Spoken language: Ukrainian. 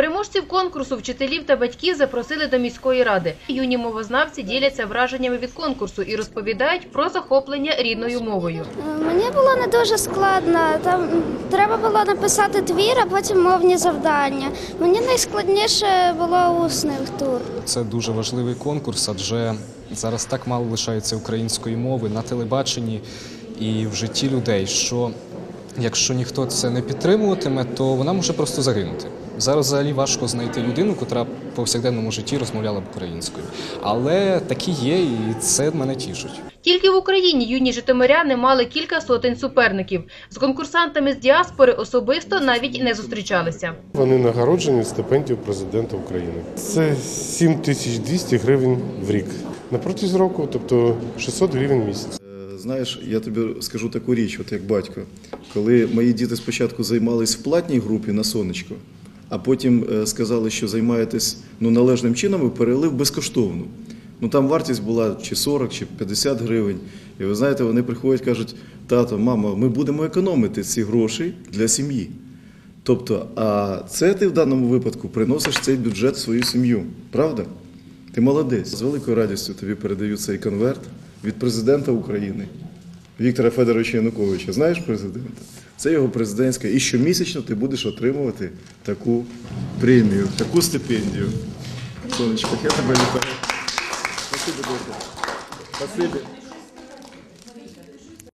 Переможців конкурсу вчителів та батьків запросили до міської ради. Юні мовознавці діляться враженнями від конкурсу і розповідають про захоплення рідною мовою. Е, Мені було не дуже складно. Там треба було написати твір, а потім мовні завдання. Мені найскладніше було усний тур. Це дуже важливий конкурс, адже зараз так мало лишається української мови на телебаченні і в житті людей, що якщо ніхто це не підтримуватиме, то вона може просто загинути. Зараз взагалі важко знайти людину, котра в повсякденному житті розмовляла б українською. Але такі є, і це мене тішить. Тільки в Україні юні житомиряни мали кілька сотень суперників. З конкурсантами з діаспори особисто навіть не зустрічалися. Вони нагороджені стипендією президента України. Це 7200 гривень в рік. На протязі року, тобто 600 гривень в місяць. Знаєш, я тобі скажу таку річ, от як батько. Коли мої діти спочатку займались в платній групі на сонечко, а потім е, сказали, що займаєтесь ну, належним чином і перевели в безкоштовну. Ну там вартість була чи 40, чи 50 гривень. І ви знаєте, вони приходять кажуть: тато, мама, ми будемо економити ці гроші для сім'ї. Тобто, а це ти в даному випадку приносиш цей бюджет в свою сім'ю, правда? Ти молодець. З великою радістю тобі передаю цей конверт від президента України Віктора Федоровича Януковича. Знаєш президента? Це його президентська. І щомісячно ти будеш отримувати таку премію, таку стипендію. Сонечко, я тебе вітаю. Спасибо, дякую.